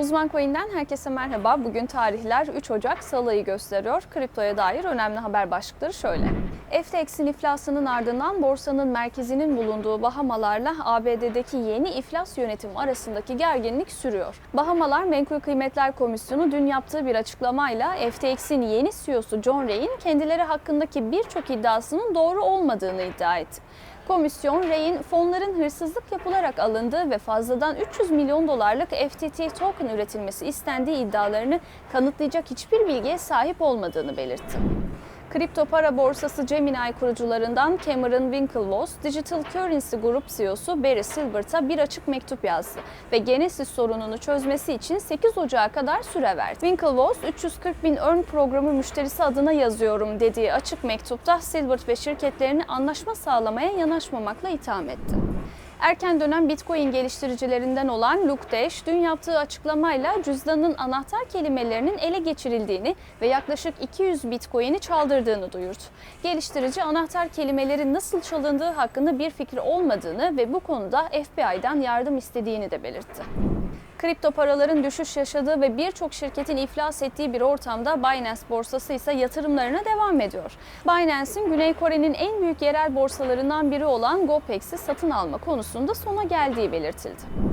Uzman Coin'den herkese merhaba. Bugün tarihler 3 Ocak Salı'yı gösteriyor. Kriptoya dair önemli haber başlıkları şöyle. FTX'in iflasının ardından borsanın merkezinin bulunduğu Bahamalarla ABD'deki yeni iflas yönetimi arasındaki gerginlik sürüyor. Bahamalar Menkul Kıymetler Komisyonu dün yaptığı bir açıklamayla FTX'in yeni CEO'su John Ray'in kendileri hakkındaki birçok iddiasının doğru olmadığını iddia etti. Komisyon, Ray'in fonların hırsızlık yapılarak alındığı ve fazladan 300 milyon dolarlık FTT token üretilmesi istendiği iddialarını kanıtlayacak hiçbir bilgiye sahip olmadığını belirtti. Kripto para borsası Gemini kurucularından Cameron Winklevoss, Digital Currency Group CEO'su Barry Silbert'a bir açık mektup yazdı ve Genesis sorununu çözmesi için 8 Ocağı kadar süre verdi. Winklevoss, 340 bin earn programı müşterisi adına yazıyorum dediği açık mektupta Silbert ve şirketlerini anlaşma sağlamaya yanaşmamakla itham etti. Erken dönem Bitcoin geliştiricilerinden olan Luke Dash dün yaptığı açıklamayla cüzdanın anahtar kelimelerinin ele geçirildiğini ve yaklaşık 200 Bitcoin'i çaldırdığını duyurdu. Geliştirici anahtar kelimelerin nasıl çalındığı hakkında bir fikri olmadığını ve bu konuda FBI'dan yardım istediğini de belirtti. Kripto paraların düşüş yaşadığı ve birçok şirketin iflas ettiği bir ortamda Binance borsası ise yatırımlarına devam ediyor. Binance'in Güney Kore'nin en büyük yerel borsalarından biri olan Gopex'i satın alma konusunda sona geldiği belirtildi.